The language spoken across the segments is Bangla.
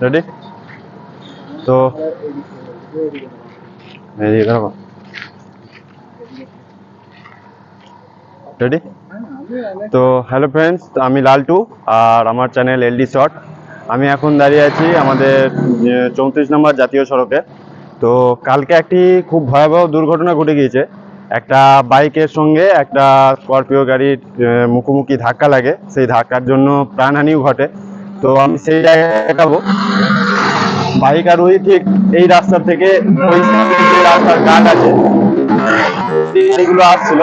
রেডি তো এদিকে ধরো রেডি তো হ্যালো ফ্রেন্ডস আমি লালটু আর আমার চ্যানেল এলডি শর্ট আমি এখন দাঁড়িয়ে আছি আমাদের চৌত্রিশ নম্বর জাতীয় সড়কে। তো, কালকে একটি খুব ভয়াবহ দুর্ঘটনা ঘটে গিয়েছে। একটা বাইকের সঙ্গে একটা স্করপিও গাড়ির মুখোমুখি ধাক্কা লাগে। সেই ধাক্কার জন্য প্রাণহানিও ঘটে। তো আমি সেই জায়গায় দেখাবো বাইক আর ওই ঠিক এই রাস্তা থেকে ওই রাস্তার কাট আছে। সেই গাড়িগুলো আসছিল।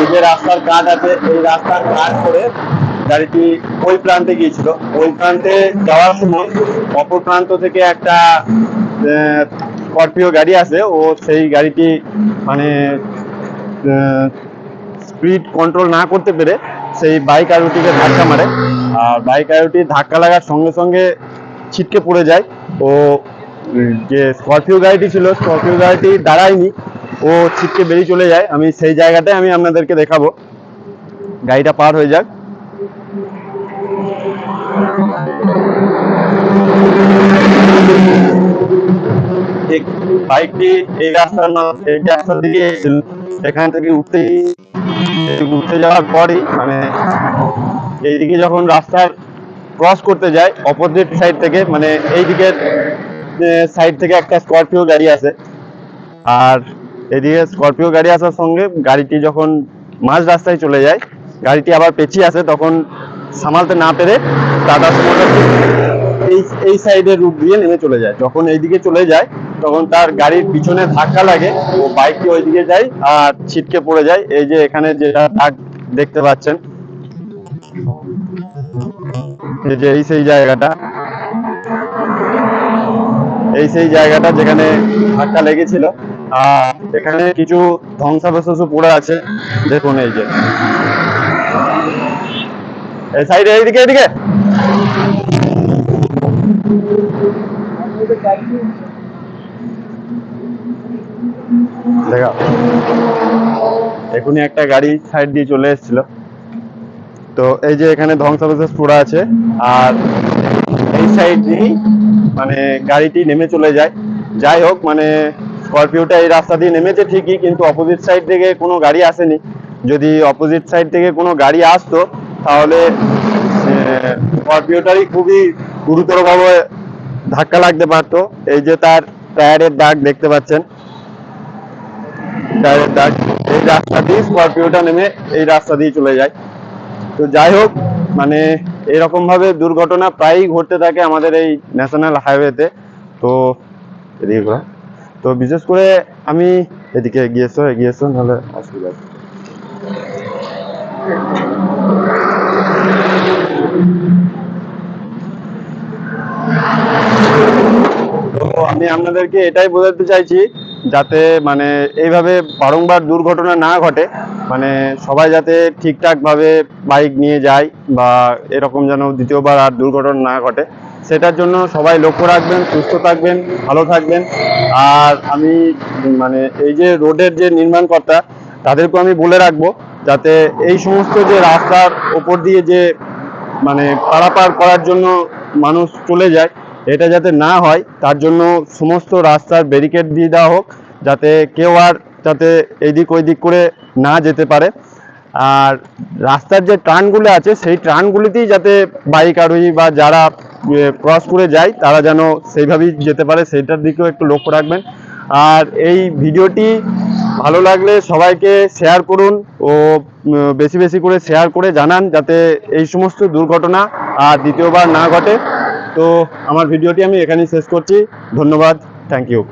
এই যে রাস্তার কাট আছে, এই রাস্তার কাট করে গাড়িটি ওই প্রান্তে গিয়েছিল। ওই প্রান্তে যাওয়ার সময় অপর প্রান্ত থেকে একটা স্করপিও গাড়ি আছে। ও সেই গাড়িটি মানে স্পিড কন্ট্রোল না করতে পেরে সেই বাইক আরোটিকে ধাক্কা মারে। আর বাইক আরোটি ধাক্কা লাগার সঙ্গে সঙ্গে ছিটকে পড়ে যায়। ও, যে স্করপিও গাড়িটি ছিল, স্করপিও গাড়িটি দাঁড়ায়নি, ও ছিটকে বেরিয়ে চলে যায়। আমি সেই জায়গাটায় আমি আপনাদেরকে দেখাবো। গাড়িটা পার হয়ে যাক। বাইকটি এই রাস্তার এই দিকে এসেছিল। সেখান থেকে উঠতে উঠতে যাওয়ার পরই মানে এইদিকে যখন রাস্তার ক্রস করতে যায় অপোজিট সাইড থেকে মানে এই দিকের সাইড থেকে একটা স্করপিও গাড়ি আছে আর এদিকে স্করপিও গাড়ি আসার সঙ্গে গাড়িটি যখন মাঝ রাস্তায় চলে যায়, গাড়িটি আবার পেছিয়ে আসে, তখন সামালতে না পেরে টাটা সুমোটা এই এই সাইডের রুট দিয়ে নেমে চলে যায়। যখন এইদিকে চলে যায়, তখন তার গাড়ির পিছনে ধাক্কা লাগে, ও বাইকটি ওইদিকে যায় আর ছিটকে পড়ে যায়। এই যে এখানে যেটা দাগ দেখতে পাচ্ছেন যে এই সেই জায়গাটা। এই সেই জায়গাটা যেখানে ধাক্কা লেগেছিল। আর এখানে কিছু ধ্বংসাবশেষ পড়ে আছে। দেখুন এই যে। দেখা এখনই একটা গাড়ি সাইড দিয়ে চলে এসেছিল। তো এই যে এখানে ধ্বংসাবশেষ পড়ে আছে, আর এই সাইড দিয়েই মানে গাড়িটি নেমে চলে যায়। যাই হোক মানে স্করপিওটা এই রাস্তা দিয়ে নেমেছে ঠিকই, কিন্তু অপোজিট সাইড থেকে কোনো গাড়ি আসেনি। যদি অপোজিট সাইড থেকে কোনো গাড়ি আসতো, তাহলে স্করপিওটারই খুবই গুরুতরভাবে ধাক্কা লাগতে পারতো। এই যে তার টায়ারের দাগ দেখতে পাচ্ছেন। টায়ারের দাগ। এই রাস্তা দিয়ে স্করপিওটা নেমে এই রাস্তা দিয়ে চলে যায়। তো যাই হোক মানে এরকম ভাবে দুর্ঘটনা প্রায়ই ঘটতে থাকে আমাদের এই ন্যাশনাল হাইওয়েতে তো। এদিকে তো বিশেষ করে আমি এদিকে এগিয়ে এসো এগিয়ে এসো, নাহলে অসুবিধা আমি আপনাদেরকে এটাই বোঝাতে চাইছি, যাতে মানে এইভাবে বারংবার দুর্ঘটনা না ঘটে। মানে সবাই যাতে ঠিকঠাক ভাবে বাইক নিয়ে যায় বা এরকম যেন দ্বিতীয়বার আর দুর্ঘটনা না ঘটে, সেটার জন্য সবাই লক্ষ্য রাখবেন, সুস্থ থাকবেন, ভালো থাকবেন। আর আমি মানে এই যে রোডের যে নির্মাণকর্তা তাদেরকে আমি বলে রাখব যাতে এই সমস্ত যে রাস্তার ওপর দিয়ে যে মানে পারাপার করার জন্য মানুষ চলে যায়, এটা যাতে না হয়, তার জন্য সমস্ত রাস্তার ব্যারিকেড দিয়ে দেওয়া হোক, যাতে কেউ আর যাতে এদিক ওইদিক করে না যেতে পারে। আর রাস্তার যে ট্রানগুলো আছে, সেই ট্রানগুলিতেই যাতে বাইক আরোহী বা যারা ক্রস করে যায়, তারা যেন সেইভাবেই যেতে পারে, সেইটার দিকেও একটু লক্ষ্য রাখবেন। আর এই ভিডিওটি ভালো লাগলে সবাইকে শেয়ার করুন ও বেশি বেশি করে শেয়ার করে জানান যাতে এই সমস্ত দুর্ঘটনা আর দ্বিতীয়বার না ঘটে। তো আমার ভিডিওটি আমি এখানেই শেষ করছি। ধন্যবাদ। Thank you.